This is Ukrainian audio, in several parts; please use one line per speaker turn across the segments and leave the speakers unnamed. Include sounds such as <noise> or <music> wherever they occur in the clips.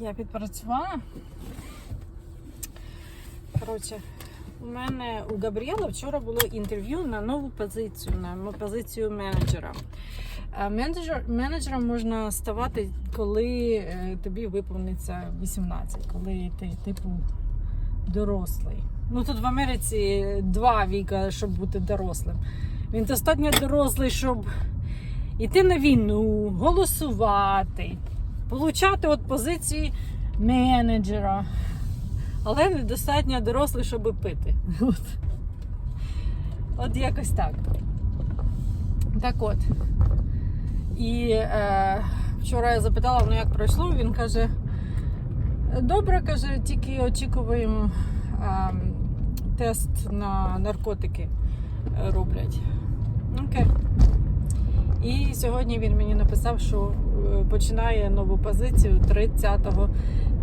я підпрацювала. Коротше, у мене у Габріела вчора було інтерв'ю на нову позицію, на позицію менеджера. Е, Менеджер, менеджером можна ставати, коли е, тобі виповниться 18, коли ти, типу, дорослий. Ну тут в Америці два віка, щоб бути дорослим. Він достатньо дорослий, щоб йти на війну, голосувати, получати от позиції менеджера. Але недостатньо дорослий, щоб пити. От, от якось так. Так от. І е, вчора я запитала, ну як пройшло, він каже, добре, каже, тільки очікуємо е, тест на наркотики е, роблять. Окей. І сьогодні він мені написав, що починає нову позицію 30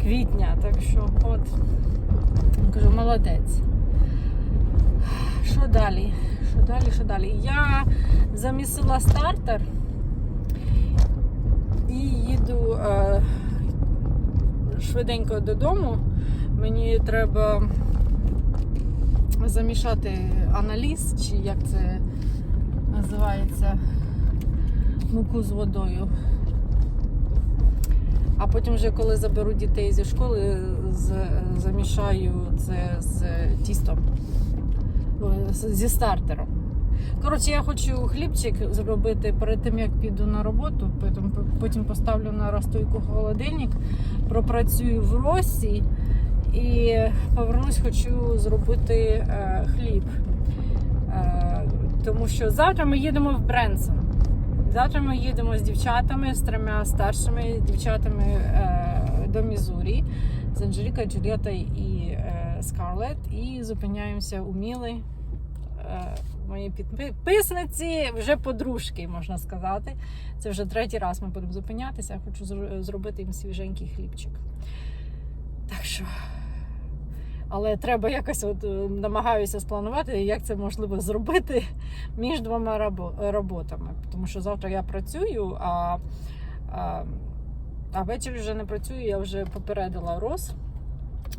квітня. Так що, от, кажу, молодець. Що далі? Що далі, що далі? Я замісила стартер і їду е, швиденько додому. Мені треба замішати аналіз, чи як це називається, муку з водою. А потім, вже коли заберу дітей зі школи, замішаю це з тістом, зі стартером. Коротше, я хочу хлібчик зробити перед тим, як піду на роботу. Потім, потім поставлю на розстойку холодильник, пропрацюю в росі і повернусь, хочу зробити е, хліб. Е, тому що завтра ми їдемо в Бренсон. Завтра ми їдемо з дівчатами, з трьома старшими дівчатами е, до Мізурі, з Анжеліка, Джулієта і е, Скарлет. І зупиняємося у Міли. Е, мої підписниці, вже подружки, можна сказати. Це вже третій раз ми будемо зупинятися. Я хочу зробити їм свіженький хлібчик. Так що. Але треба якось от е, намагаюся спланувати, як це можливо зробити <laughs> між двома роботами. Тому що завтра я працюю, а, а, а ввечері вже не працюю, я вже попередила Рос,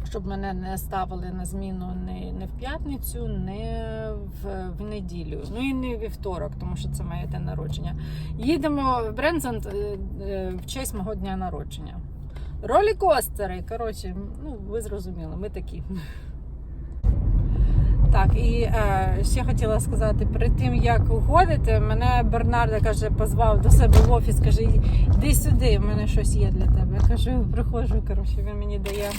щоб мене не ставили на зміну не, не в п'ятницю, не в, в неділю. Ну і не вівторок, тому що це моє день народження. Їдемо в Брензен е, е, в честь мого дня народження. Ролі-костери, коротше, ну ви зрозуміли, ми такі. Так, і е, ще хотіла сказати, перед тим як уходити, мене Бернарда каже, позвав до себе в офіс, каже, йди сюди, в мене щось є для тебе. Я кажу, приходжу, коротше, він мені дає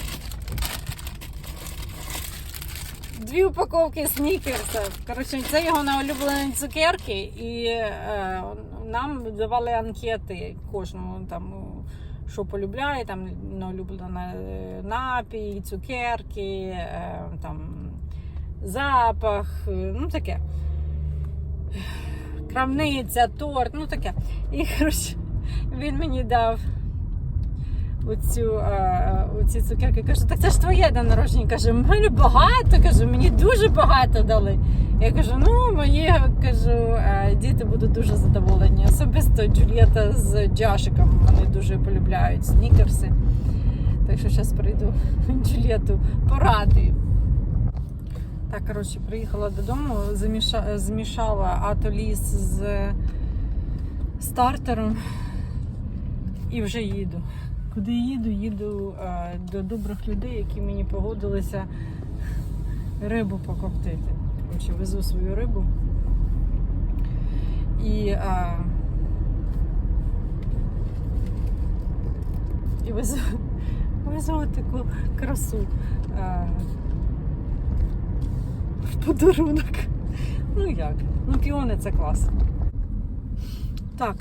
дві упаковки снікерса. Коротше, це його на улюблені цукерки, і е, нам давали анкети кожному там. Що полюбляє, там ну, улюблена напій, цукерки, е, там запах, е, ну таке. Крамниця, торт, ну таке. І коротше, він мені дав оцю, е, оці цукерки. Кажу, так це ж твоє день народження. Каже, мене багато, кажу, мені дуже багато дали. Я кажу, ну мої кажу, е, діти будуть дуже задоволені. Особисто Джулієта з Джашиком вони дуже полюбляють снікерси. Так що зараз прийду Джулієту порадую. Так, коротше, приїхала додому, заміша... змішала атоліс з стартером і вже їду. Куди їду? Їду е, до добрих людей, які мені погодилися рибу покоптити. Коротше, везу свою рибу. І, е, і везу, везу таку красу. Е, в подарунок. Ну як? Ну, піони це клас. Так.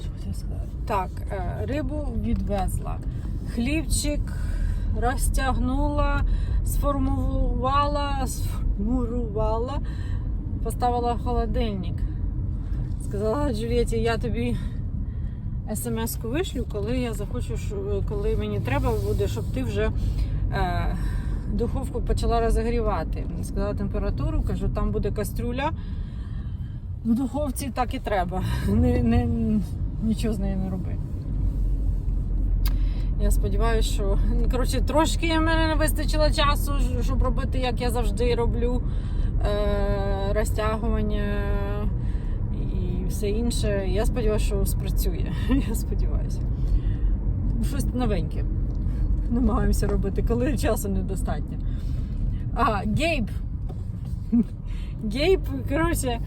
Що хотіла сказати? Так, е, рибу відвезла. Хлібчик розтягнула, сформувала, сформурувала, поставила в холодильник. Сказала Джулієті, я тобі смс-ку вишлю, коли я захочу, коли мені треба буде, щоб ти вже. Е, духовку почала розігрівати. Сказала температуру, кажу, там буде кастрюля. В духовці так і треба. Не, не, нічого з нею не роби. Я сподіваюся, що ну, коротше, трошки мене не вистачило часу, щоб робити, як я завжди роблю. Е, розтягування і все інше. Я сподіваюся, що спрацює. <laughs> Я сподіваюся. Щось новеньке. Намагаємося робити, коли часу недостатньо. А, Гейб. <laughs> Гейб, коротше,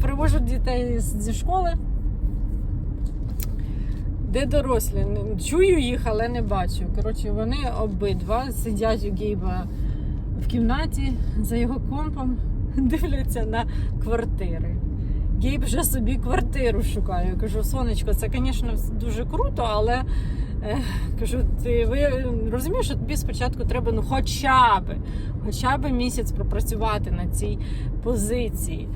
привожу дітей зі школи. Де дорослі? Чую їх, але не бачу. Коротше, вони обидва сидять у Гейба в кімнаті за його компом, <laughs> дивляться на квартири. Гейб вже собі квартиру шукає. Я кажу, сонечко, це, звісно, дуже круто, але е, кажу, ти ви розумієш, що тобі спочатку треба ну, хоча б, хоча б місяць пропрацювати на цій позиції.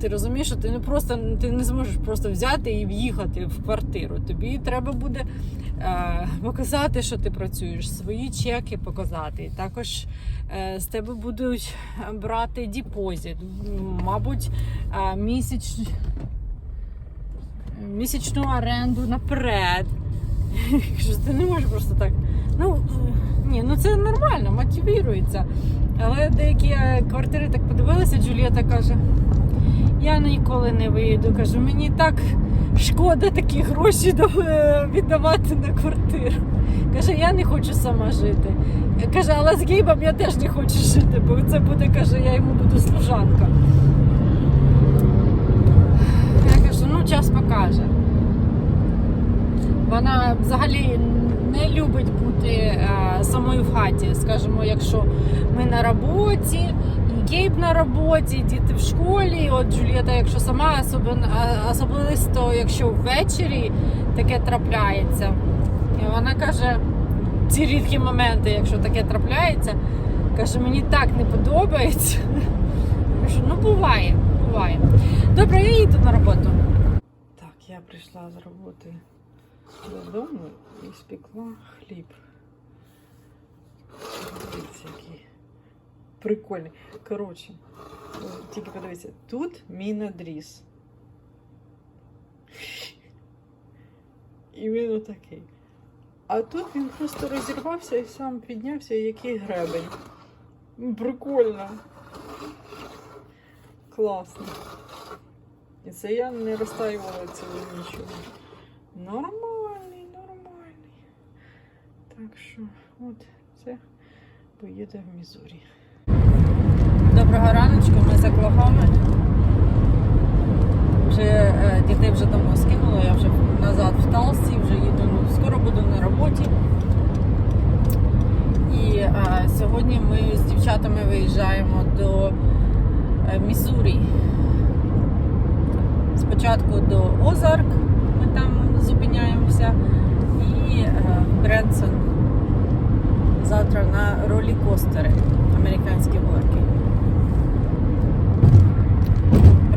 Ти розумієш, що ти не просто ти не зможеш просто взяти і в'їхати в квартиру. Тобі треба буде е, показати, що ти працюєш, свої чеки показати. Також е, з тебе будуть брати депозит, мабуть, е, місяч, місячну оренду наперед. Що ти не можеш просто так. Ну, е, ні, ну це нормально, мотивірується. Але деякі е, квартири так подивилися, Джулієта каже. Я ніколи не виїду. Кажу, мені так шкода такі гроші е, віддавати на квартиру. Каже, я не хочу сама жити. Каже, але з Гейбом я теж не хочу жити, бо це буде, каже, я йому буду служанка. Я кажу, ну час покаже. Вона взагалі не любить бути е, самою в хаті. Скажімо, якщо ми на роботі, і на роботі, діти в школі. От Джулієта, якщо сама особисто, якщо ввечері таке трапляється, і вона каже, ці рідкі моменти, якщо таке трапляється, каже, мені так не подобається. Кажу, ну буває, буває. Добре, я їду на роботу. Так, я прийшла з роботи додому і спекла хліб. Дивіться, який прикольний. Коротше, тільки подивіться, тут мій надріз. І він отакий. А тут він просто розірвався і сам піднявся, який гребень. М, Прикольно. Класно. І це я не розтаювала цього нічого. Нормальний, нормальний. Так що, от це поїде в Мізурі. Доброго раночку, ми за Клахоми. Вже е, дітей вже давно скинула, я вже назад в Талсі, вже їду, ну, скоро буду на роботі. І е, сьогодні ми з дівчатами виїжджаємо до е, Мізурі. Спочатку до Озарк, ми там зупиняємося, і Бренсон. Завтра на ролі-костери, американські горки.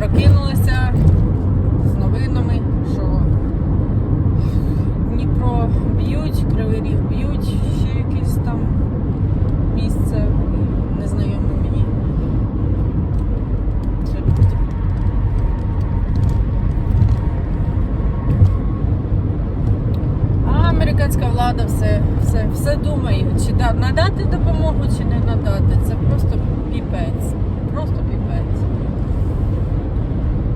Прокинулися з новинами, що Дніпро б'ють, Кривий Ріг б'ють, ще якесь там місце незнайоме мені. Це А американська влада все, все, все думає, чи да- надати допомогу, чи не надати. Це просто піпець. Просто піпець.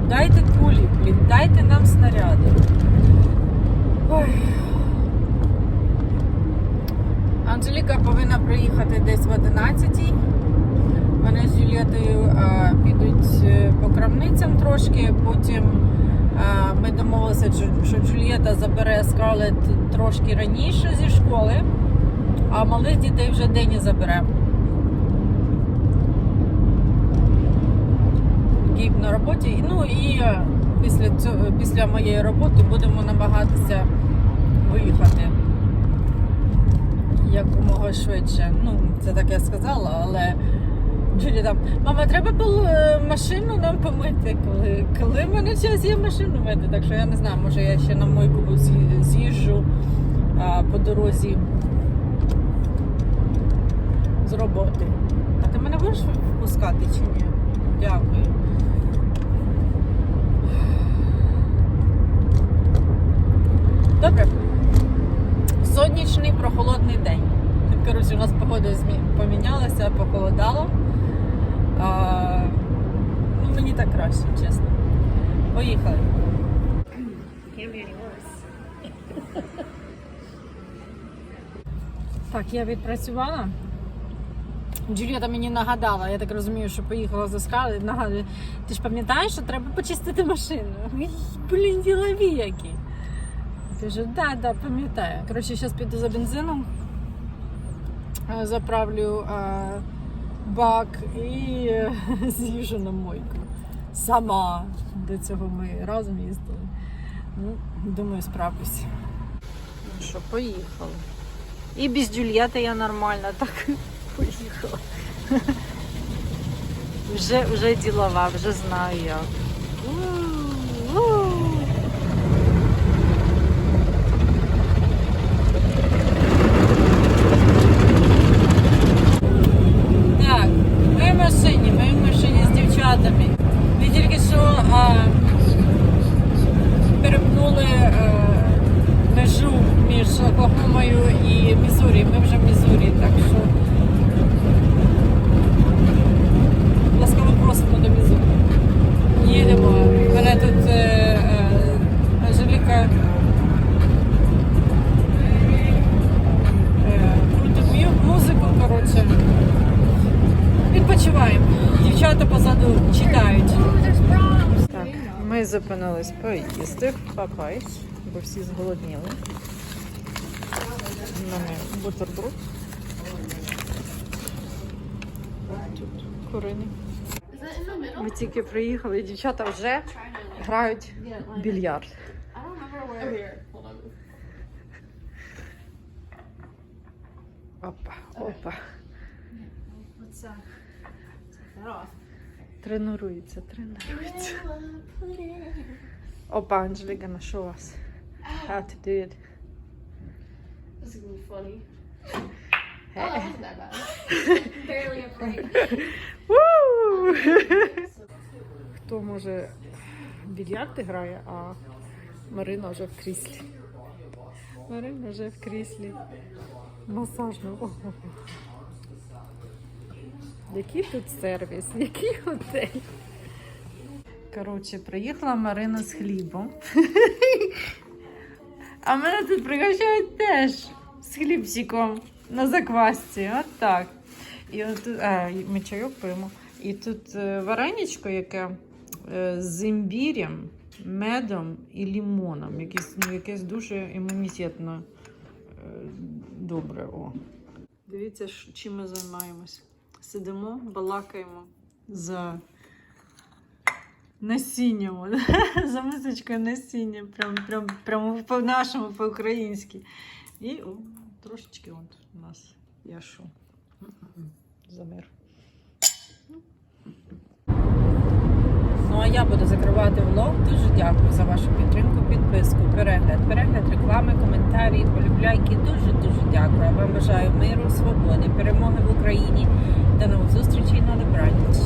Дайте кулі, блін, дайте нам снаряди. Ой. Анжеліка повинна приїхати десь в 11-й. Вони з Юлієтою е, підуть е, по крамницям трошки, потім е, ми домовилися, що- Джулієта забере Скарлет трошки раніше зі школи, а малих дітей вже Дені забере. Гіб на роботі. Ну і після цього, після моєї роботи будемо намагатися виїхати якомога швидше. Ну, це так я сказала, але Джулі там, мама, треба було е, машину нам помити. Коли, коли в мене час є машину мити, так що я не знаю, може я ще на мойку з'ї- з'їжджу а, по дорозі з роботи. А ти мене будеш впускати чи ні? Дякую. Добре. Сонячний прохолодний день. Коротше, у нас погода змі- помінялася, похолодало. А, ну, мені так краще, чесно. Поїхали. Так, я відпрацювала. Джулієта мені нагадала, я так розумію, що поїхала за скали. Нагадує, ти ж пам'ятаєш, що треба почистити машину? <laughs> Блін, ділові які. Я кажу, да, да, пам'ятаю. Коротше, зараз піду за бензином, е, заправлю е, бак і е, <laughs> з'їжджу на мойку. Сама. До цього ми разом їздили. Ну, думаю, справлюсь. Ну що, поїхали. І без Джульєти я нормально так <laughs> поїхала. Вже, вже ділова, вже знаю як. У-у. Так, ми в машині, ми в машині з дівчатами. Ми тільки що а, перепнули е, межу між Оклахомою і Мізурі. Ми вже в Мізурі, так що ласкаво просимо до Мізурі. Їдемо. Мене тут е, е, Анжеліка е, музику, коротше. Відпочиваємо. Дівчата позаду читають. Так, ми зупинились поїсти в Папайс, бо всі зголодніли. Мене бутерброд. Тут куриний. Ми тільки приїхали, дівчата вже грають в більярд. Опа, опа. Тренується, тренується. Опа, Анжеліка, на us how to do it.
This is gonna be funny. Oh, that wasn't that bad. <laughs> Barely a break. <laughs>
Woo! Хто може в більярди грає, а Марина вже в кріслі. Марина вже в кріслі. Масажному. Який тут сервіс, який готель. Коротше, приїхала Марина з хлібом. А мене тут пригощають теж з хлібчиком на заквасці. От так. І от а, ми чайок пимо. І тут е, вареничко, яке е, з імбірем, медом і лімоном. Якесь, ну, якесь дуже імунітетно е, добре. О. Дивіться, чим ми займаємось. Сидимо, балакаємо за насінням. <laughs> за мисочкою насіння. Прям, прям, прямо по-нашому, по-українськи. І о, трошечки от у нас я що. Замер. Ну а я буду закривати влог. Дуже дякую за вашу підтримку, підписку, перегляд, перегляд реклами, коментарі, полюбляйки. Дуже дуже дякую. Вам бажаю миру, свободи, перемоги в Україні. До нових зустрічей на добраніч.